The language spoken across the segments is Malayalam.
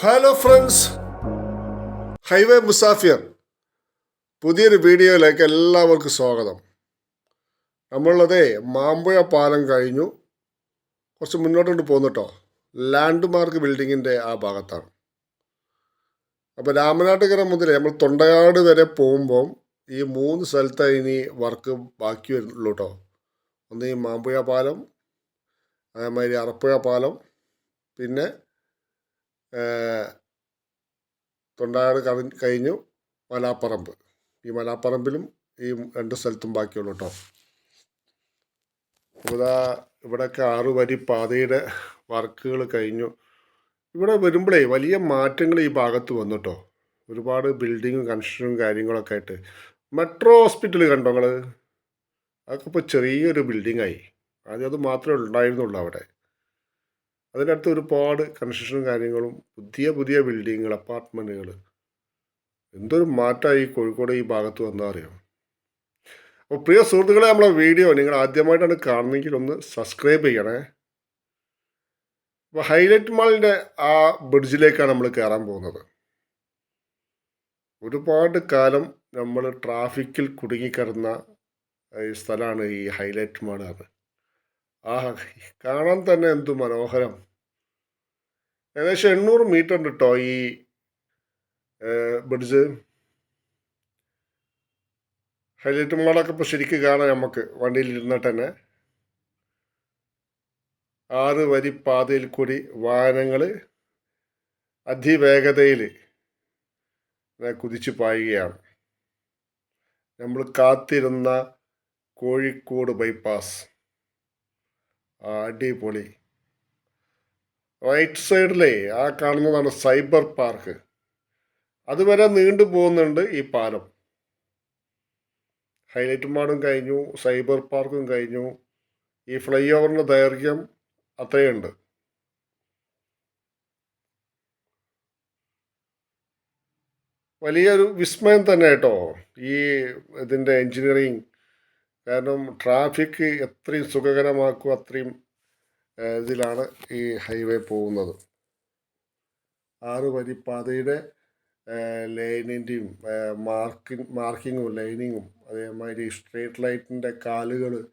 ഹലോ ഫ്രണ്ട്സ് ഹൈവേ മുസാഫിയർ പുതിയൊരു വീഡിയോയിലേക്ക് എല്ലാവർക്കും സ്വാഗതം. നമ്മളുള്ളത് മാമ്പുഴ പാലം കഴിഞ്ഞു. കുറച്ച് മുന്നോട്ടോട്ട് പോന്നിട്ടോ ലാൻഡ് മാർക്ക് ബിൽഡിങ്ങിന്റെ ആ ഭാഗത്താണ്. അപ്പോൾ രാമനാട്ടുകര മുതൽ നമ്മൾ തൊണ്ടയാട് വരെ പോകുമ്പം ഈ മൂന്ന് സ്ഥലത്ത് ഇനി വർക്ക് ബാക്കി വരുന്നുള്ളൂ കേട്ടോ ഒന്ന് ഈ മാമ്പുഴ പാലം അതേമാതിരി അറപ്പുഴ പാലം പിന്നെ കവി കഴിഞ്ഞു മലാപ്പറമ്പ്. ഈ മലാപ്പറമ്പിലും ഈ രണ്ട് സ്ഥലത്തും ബാക്കിയുള്ളൂ കേട്ടോ ഇതാ ഇവിടെയൊക്കെ ആറു വരി പാതയുടെ വർക്കുകൾ കഴിഞ്ഞു. ഇവിടെ വരുമ്പോഴേ വലിയ മാറ്റങ്ങൾ ഈ ഭാഗത്ത് വന്നു കേട്ടോ ഒരുപാട് ബിൽഡിങ്ങും കൺസ്ട്രക്ഷനും കാര്യങ്ങളൊക്കെ ആയിട്ട്. മെട്രോ ഹോസ്പിറ്റൽ കണ്ടോ നിങ്ങൾ അതൊക്കെ ഇപ്പോൾ ചെറിയൊരു ബിൽഡിങ്ങായി. ആദ്യം അത് മാത്രമേ ഉണ്ടായിരുന്നുള്ളൂ അവിടെ. അതിനടുത്ത് ഒരുപാട് കൺസ്ട്രക്ഷനും കാര്യങ്ങളും പുതിയ പുതിയ ബിൽഡിങ്ങുകൾ അപ്പാർട്ട്മെന്റുകൾ എന്തൊരു മാറ്റമായി കോഴിക്കോട് ഈ ഭാഗത്ത് വന്നാൽ അറിയാം? അപ്പോൾ പ്രിയ സുഹൃത്തുക്കളെ നമ്മളെ വീഡിയോ നിങ്ങൾ ആദ്യമായിട്ടാണ് കാണുന്നെങ്കിൽ ഒന്ന് സബ്സ്ക്രൈബ് ചെയ്യണേ. അപ്പോൾ ഹൈലൈറ്റ് മാളിന്റെ ആ ബ്രിഡ്ജിലേക്കാണ് നമ്മൾ കയറാൻ പോകുന്നത്. ഒരുപാട് കാലം നമ്മൾ ട്രാഫിക്കിൽ കുടുങ്ങിക്കിടന്ന ഈ സ്ഥലമാണ് ഈ ഹൈലൈറ്റ് അത് ആ കാണാൻ തന്നെ എന്തു മനോഹരം. ഏകദേശം എണ്ണൂറ് മീറ്റർ ഉണ്ട് കേട്ടോ ഈ ബ്രിഡ്ജ് ഹൈലൈറ്റ് മോളൊക്കെ ഇപ്പോൾ ശരിക്കും കാണാം നമുക്ക് വണ്ടിയിൽ ഇരുന്നിട്ട് തന്നെ. ആറ് വരി പാതയിൽ കൂടി വാഹനങ്ങൾ അതിവേഗതയിൽ കുതിച്ചു പായുകയാണ്. നമ്മൾ കാത്തിരുന്ന കോഴിക്കോട് ബൈപ്പാസ് അടിപൊളി. റൈറ്റ് സൈഡിലേ ആ കാണുന്നതാണ് സൈബർ പാർക്ക്. അതുവരെ നീണ്ടു പോകുന്നുണ്ട് ഈ പാലം. ഹൈലൈറ്റ് മാഡും കഴിഞ്ഞു സൈബർ പാർക്കും കഴിഞ്ഞു. ഈ ഫ്ലൈ ഓവറിന്റെ ദൈർഘ്യം അത്രയുണ്ട്. വലിയൊരു വിസ്മയം തന്നെ കേട്ടോ ഈ ഇതിന്റെ എൻജിനീയറിങ്. കാരണം ട്രാഫിക് എത്രയും സുഖകരമാക്കും അത്രയും ഇതിലാണ് ഈ ഹൈവേ പോകുന്നത്? ആറ് വരി പാതയുടെ ലൈനിന്റെയും മാർക്കിങ് മാർക്കിങ്ങും ലൈനിങ്ങും അതേമാതിരി സ്ട്രീറ്റ് ലൈറ്റിന്റെ കാലുകൾ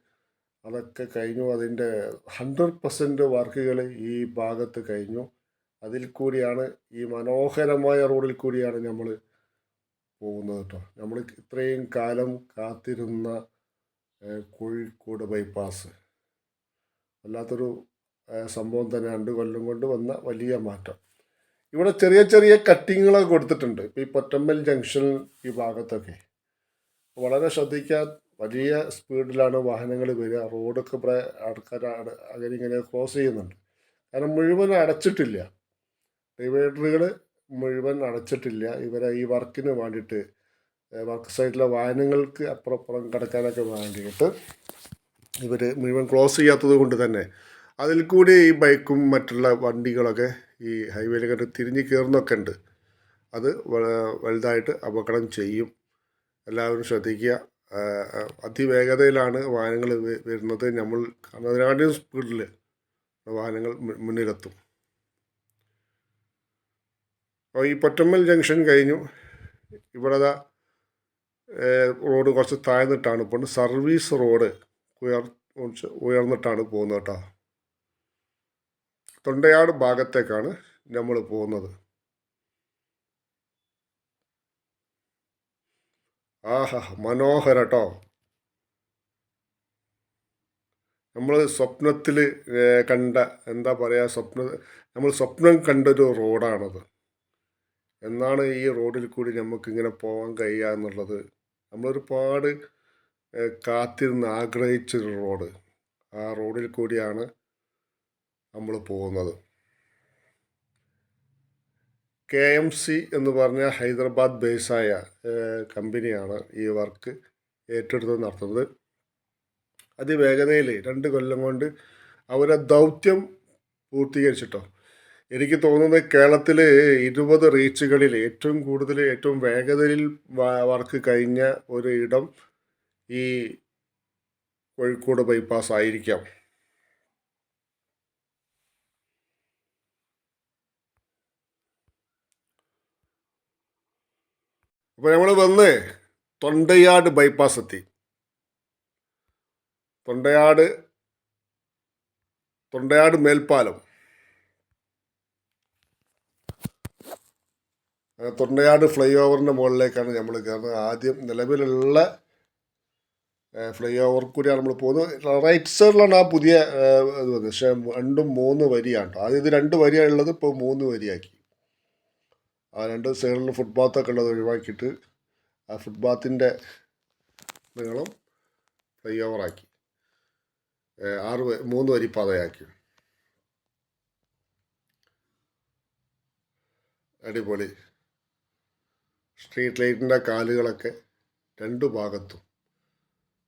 അതൊക്കെ കഴിഞ്ഞു. അതിന്റെ ഹൺഡ്രഡ് പെർസെന്റ് വർക്കുകൾ ഈ ഭാഗത്ത് കഴിഞ്ഞു. അതിൽ കൂടിയാണ് ഈ മനോഹരമായ റോഡിൽ കൂടിയാണ് നമ്മൾ പോകുന്നത് കേട്ടോ. നമ്മൾ ഇത്രയും കാലം കാത്തിരുന്ന കോഴിക്കോട് ബൈപ്പാസ്. വല്ലാത്തൊരു സംഭവം തന്നെ രണ്ട് കൊല്ലം കൊണ്ട് വന്ന വലിയ മാറ്റം. ഇവിടെ ചെറിയ ചെറിയ കട്ടിങ്ങുകളൊക്കെ കൊടുത്തിട്ടുണ്ട്. ഇപ്പോൾ ഈ പൊറ്റമ്പൽ ജംഗ്ഷൻ ഈ ഭാഗത്തൊക്കെ. വളരെ ശ്രദ്ധിക്കാൻ വലിയ സ്പീഡിലാണ് വാഹനങ്ങൾ വരിക. റോഡൊക്കെ ഇവിടെ ആൾക്കാർ അങ്ങനെ ഇങ്ങനെ ക്രോസ് ചെയ്യുന്നുണ്ട്. കാരണം മുഴുവൻ അടച്ചിട്ടില്ല. ഡിവൈഡറുകൾ മുഴുവൻ അടച്ചിട്ടില്ല. ഇവരെ ഈ വർക്കിന് വേണ്ടിയിട്ട് വർക്ക് സൈഡിലെ വാഹനങ്ങൾക്ക് അപ്പുറപ്പുറം അപ്പുറം കിടക്കാനൊക്കെ വേണ്ടിയിട്ട് ഇവർ മുഴുവൻ ക്ലോസ് ചെയ്യാത്തത് കൊണ്ട് തന്നെ അതിൽ കൂടി ഈ ബൈക്കും മറ്റുള്ള വണ്ടികളൊക്കെ ഈ ഹൈവേയിൽ കണ്ട് തിരിഞ്ഞ് കയറുന്നൊക്കെ ഉണ്ട്. അത് വലുതായിട്ട് അപകടം ചെയ്യും. എല്ലാവരും ശ്രദ്ധിക്കുക. അതിവേഗതയിലാണ് വാഹനങ്ങൾ വരുന്നത്. നമ്മൾ അതിനാട്ടിയും സ്പീഡിൽ വാഹനങ്ങൾ മുന്നിലെത്തും. അപ്പോൾ ഈ പൊറ്റമ്മൽ ജംഗ്ഷൻ കഴിഞ്ഞു. ഇവിടെ റോഡ് കുറച്ച് താഴ്ന്നിട്ടാണ് ഇപ്പോൾ സർവീസ് റോഡ് ഉയർ ഉയർന്നിട്ടാണ് പോകുന്നത് കേട്ടോ. തൊണ്ടയാട് ഭാഗത്തേക്കാണ് നമ്മൾ പോകുന്നത്. ആഹാ മനോഹര കേട്ടോ നമ്മൾ സ്വപ്നത്തിൽ കണ്ട എന്താ പറയുക സ്വപ്ന നമ്മൾ സ്വപ്നം കണ്ടൊരു റോഡാണത്. എന്നാണ് ഈ റോഡിൽ കൂടി നമുക്കിങ്ങനെ പോകാൻ കഴിയുക എന്നുള്ളത്. നമ്മളൊരുപാട് കാത്തിരുന്ന് ആഗ്രഹിച്ചൊരു റോഡ്. ആ റോഡിൽ കൂടിയാണ് നമ്മൾ പോകുന്നത്. കെ എം സി എന്ന് പറഞ്ഞ ഹൈദരാബാദ് ബേസായ കമ്പനിയാണ് ഈ വർക്ക് ഏറ്റെടുത്ത് നടത്തുന്നത്. അതിവേഗതയിൽ രണ്ട് കൊല്ലം കൊണ്ട് അവരെ ദൗത്യം പൂർത്തീകരിച്ചിട്ടോ. എനിക്ക് തോന്നുന്നത് കേരളത്തിൽ ഇരുപത് റീച്ചുകളിൽ ഏറ്റവും കൂടുതൽ ഏറ്റവും വേഗതയിൽ വർക്ക് കഴിഞ്ഞ ഒരു ഇടം ഈ കോഴിക്കോട് ബൈപ്പാസ് ആയിരിക്കാം അപ്പോൾ നമ്മൾ വന്ന് തൊണ്ടയാട് ബൈപ്പാസ് എത്തി. തൊണ്ടയാട് തൊണ്ടയാട് മേൽപ്പാലം. തൊണ്ടയാട് ഫ്ലൈ ഓവറിന്റെ മുകളിലേക്കാണ് നമ്മൾ കയറുന്നത് ആദ്യം നിലവിലുള്ള ഫ്ലൈ ഓവർ കൂടിയാണ് നമ്മൾ പോകുന്നത്. റൈറ്റ് സൈഡിലാണ് ആ പുതിയ ഇത് വന്നത്. പക്ഷേ രണ്ടും മൂന്ന് വരിയാണ് ആദ്യം ഇത് രണ്ട് വരിയാണുള്ളത് ഇപ്പോൾ മൂന്ന് വരിയാക്കി. ആ രണ്ട് സൈഡിൽ ഫുട്പാത്തൊക്കെ ഉള്ളത് ഒഴിവാക്കിയിട്ട് ആ ഫുട്പാത്തിന്റെ നീളം ഫ്ലൈ ഓവറാക്കി ആറ് മൂന്ന് വരി പാതയാക്കി. അടിപൊളി. സ്ട്രീറ്റ് ലൈറ്റിന്റെ കാലുകളൊക്കെ രണ്ട് ഭാഗത്തും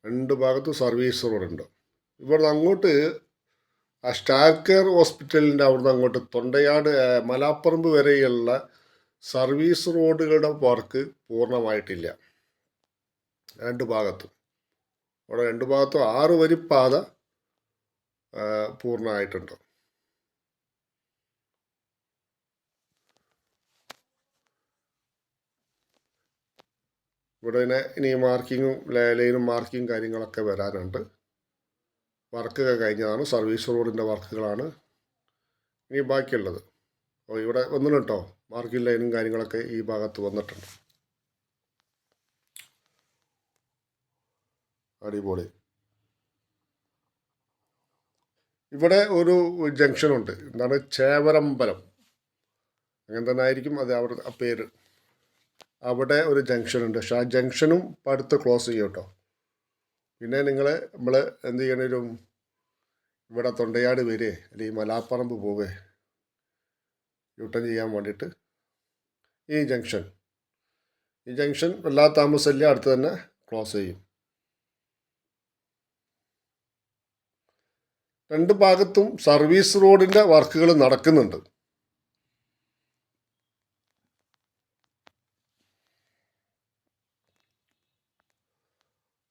രണ്ട് ഭാഗത്തും സർവീസ് റോഡുണ്ട് ഇവിടുന്ന് അങ്ങോട്ട് ആ സ്റ്റാർ കെയർ ഹോസ്പിറ്റലിന്റെ അവിടുന്ന് അങ്ങോട്ട് തൊണ്ടയാട് മലാപ്പറമ്പ് വരെയുള്ള സർവീസ് റോഡുകളുടെ വർക്ക് പൂർണമായിട്ടില്ല. രണ്ട് ഭാഗത്തും. അവിടെ രണ്ട് ഭാഗത്തും ആറ് വരി പാത പൂർണമായിട്ടുണ്ട്. ഇവിടെ ഇനി മാർക്കിങ്ങും ലൈനും മാർക്കിങ്ങും കാര്യങ്ങളൊക്കെ വരാനുണ്ട്. വർക്കൊക്കെ കഴിഞ്ഞതാണ്. സർവീസ് റോഡിന്റെ വർക്കുകളാണ് ഇനി ബാക്കിയുള്ളത്. അപ്പോൾ ഇവിടെ വന്നിട്ടുണ്ട് കേട്ടോ. മാർക്കിംഗ് ലൈനും കാര്യങ്ങളൊക്കെ ഈ ഭാഗത്ത് വന്നിട്ടുണ്ട്. അടിപൊളി. ഇവിടെ ഒരു ജംഗ്ഷനുണ്ട് എന്താണ്? ചേവരമ്പലം. അങ്ങനെ തന്നെ ആയിരിക്കും അത് അവിടെ ആ പേര്. അവിടെ ഒരു ജംഗ്ഷനുണ്ട് പക്ഷെ ആ ജംഗ്ഷനും ഇപ്പം അടുത്ത് ക്ലോസ് ചെയ്യും കേട്ടോ. പിന്നെ നിങ്ങൾ നമ്മൾ എന്ത് ചെയ്യണേലും ഇവിടെ തൊണ്ടയാട് വരെ അല്ലെങ്കിൽ മലാപ്പറമ്പ് പോവേ യൂട്ടൺ ചെയ്യാൻ വേണ്ടിയിട്ട് ഈ ജംഗ്ഷൻ. ഈ ജംഗ്ഷൻ വല്ലാ താമസമില്ല അടുത്ത് തന്നെ ക്ലോസ് ചെയ്യും. രണ്ട് ഭാഗത്തും സർവീസ് റോഡിന്റെ വർക്കുകൾ നടക്കുന്നുണ്ട്.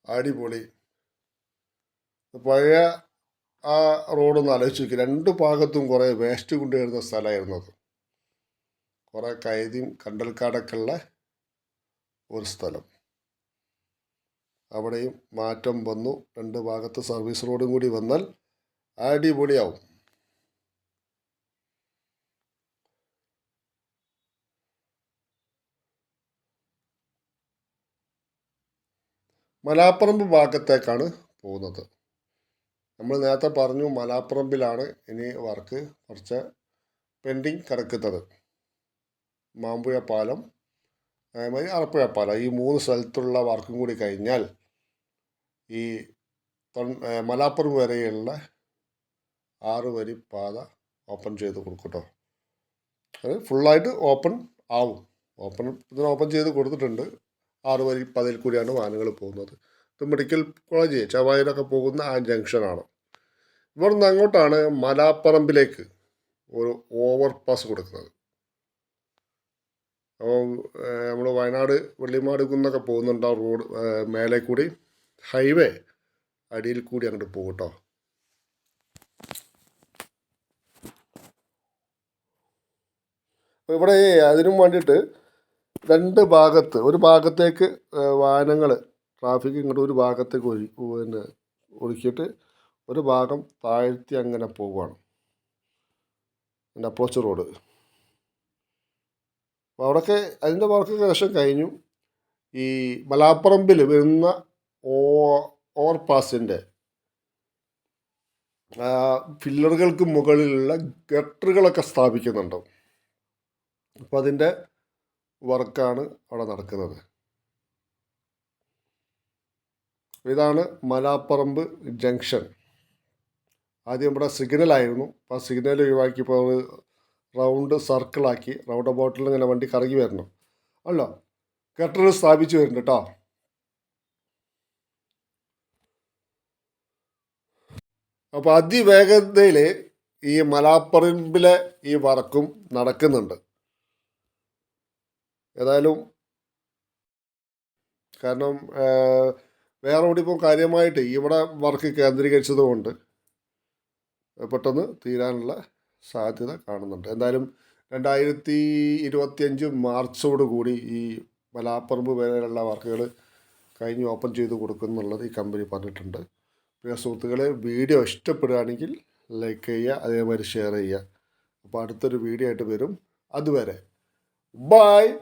അടിപൊളി. പഴയ ആ റോഡൊന്ന് ആലോചിച്ച് നോക്കി. രണ്ട് ഭാഗത്തും കുറേ വേസ്റ്റ് കൊണ്ടുവരുന്ന സ്ഥലമായിരുന്നു അത്. കുറേ കൈതിയും കണ്ടൽക്കാടൊക്കെ ഉള്ള ഒരു സ്ഥലം. അവിടെയും മാറ്റം വന്നു. രണ്ട് ഭാഗത്ത് സർവീസ് റോഡും കൂടി വന്നാൽ അടിപൊളിയാവും. മലാപ്പറമ്പ് ഭാഗത്തേക്കാണ് പോകുന്നത്. നമ്മൾ നേരത്തെ പറഞ്ഞു മലാപ്പറമ്പിലാണ് ഇനി വർക്ക് കുറച്ച് പെൻഡിങ് കിടക്കുന്നത്. മാമ്പുഴ പാലം അതേമാതിരി അറപ്പുഴ പാലം. ഈ മൂന്ന് സ്ഥലത്തുള്ള വർക്കും കൂടി കഴിഞ്ഞാൽ ഈ മലാപ്പുറം വരെയുള്ള ആറ് വരി പാത ഓപ്പൺ ചെയ്ത് കൊടുക്കട്ടോ. കേട്ടോ അത് ഫുള്ളായിട്ട് ഓപ്പൺ ആവും. ഓപ്പൺ ഇതിന് ഓപ്പൺ ചെയ്ത് കൊടുത്തിട്ടുണ്ട്. ആറ് വരി പാതയിൽ കൂടിയാണ് വാഹനങ്ങൾ പോകുന്നത്. ഇത് മെഡിക്കൽ കോളേജ് ചവായിലൊക്കെ പോകുന്ന ആ ജംഗ്ഷനാണ്. ഇവിടുന്ന് അങ്ങോട്ടാണ് മലാപ്പറമ്പിലേക്ക് ഒരു ഓവർ പാസ് കൊടുക്കുന്നത്. അപ്പോൾ നമ്മൾ വയനാട് വെള്ളിമാട് കുന്നൊക്കെ പോകുന്നുണ്ട് റോഡ് മേലെ കൂടി. ഹൈവേ അടിയിൽ കൂടി അങ്ങോട്ട് പോകും കേട്ടോ. ഇവിടെ അതിനും വേണ്ടിയിട്ട് രണ്ട് ഭാഗത്ത് ഒരു ഭാഗത്തേക്ക് വാഹനങ്ങൾ ട്രാഫിക് ഇങ്ങോട്ട് ഒരു ഭാഗത്തേക്ക് ഒഴി പിന്നെ ഒഴുക്കിയിട്ട് ഒരു ഭാഗം താഴ്ത്തി അങ്ങനെ പോവുകയാണ്. എന്റെ അപ്രോച്ച് റോഡ്. അപ്പോൾ അവിടെയൊക്കെ അതിന്റെ വർക്ക് ഏകദേശം കഴിഞ്ഞു. ഈ മലാപ്പറമ്പിൽ വരുന്ന ഓ ഓവർപാസിന്റെ ഫില്ലറുകൾക്ക് മുകളിലുള്ള ഗട്ടറുകളൊക്കെ സ്ഥാപിക്കുന്നുണ്ട്. അപ്പോൾ അതിന്റെ വർക്കാണ് അവിടെ നടക്കുന്നത്. ഇതാണ് മലാപ്പറമ്പ് ജംഗ്ഷൻ ആദ്യം ഇവിടെ സിഗ്നലായിരുന്നു അപ്പോൾ ആ സിഗ്നൽ ഒഴിവാക്കിയപ്പോൾ റൗണ്ട് സർക്കിളാക്കി റൗണ്ട് ബോട്ടിൽ ഇങ്ങനെ വണ്ടി കറങ്ങി വരണം. അല്ലോ കെട്ടർ സ്ഥാപിച്ചു വരുന്നുണ്ട് കേട്ടോ അപ്പോൾ അതിവേഗതയിൽ ഈ മലാപ്പറമ്പിലെ ഈ വർക്കും നടക്കുന്നുണ്ട്. ഏതായാലും കാരണം വേറെ കൂടി ഇപ്പോൾ കാര്യമായിട്ട് ഇവിടെ വർക്ക് കേന്ദ്രീകരിച്ചതുകൊണ്ട് പെട്ടെന്ന് തീരാനുള്ള സാധ്യത കാണുന്നുണ്ട്. എന്തായാലും രണ്ടായിരത്തി ഇരുപത്തിയഞ്ച് മാർച്ചോട് കൂടി ഈ മലാപ്പറമ്പ് വരെയുള്ള വർക്കുകൾ കഴിഞ്ഞ് ഓപ്പൺ ചെയ്ത് കൊടുക്കുന്നുള്ളത് ഈ കമ്പനി പറഞ്ഞിട്ടുണ്ട്. പ്രിയ സുഹൃത്തുക്കളെ വീഡിയോ ഇഷ്ടപ്പെടുകയാണെങ്കിൽ ലൈക്ക് ചെയ്യുക അതേമാതിരി ഷെയർ ചെയ്യുക. അപ്പോൾ അടുത്തൊരു വീഡിയോ ആയിട്ട് വരും. അതുവരെ ബായ്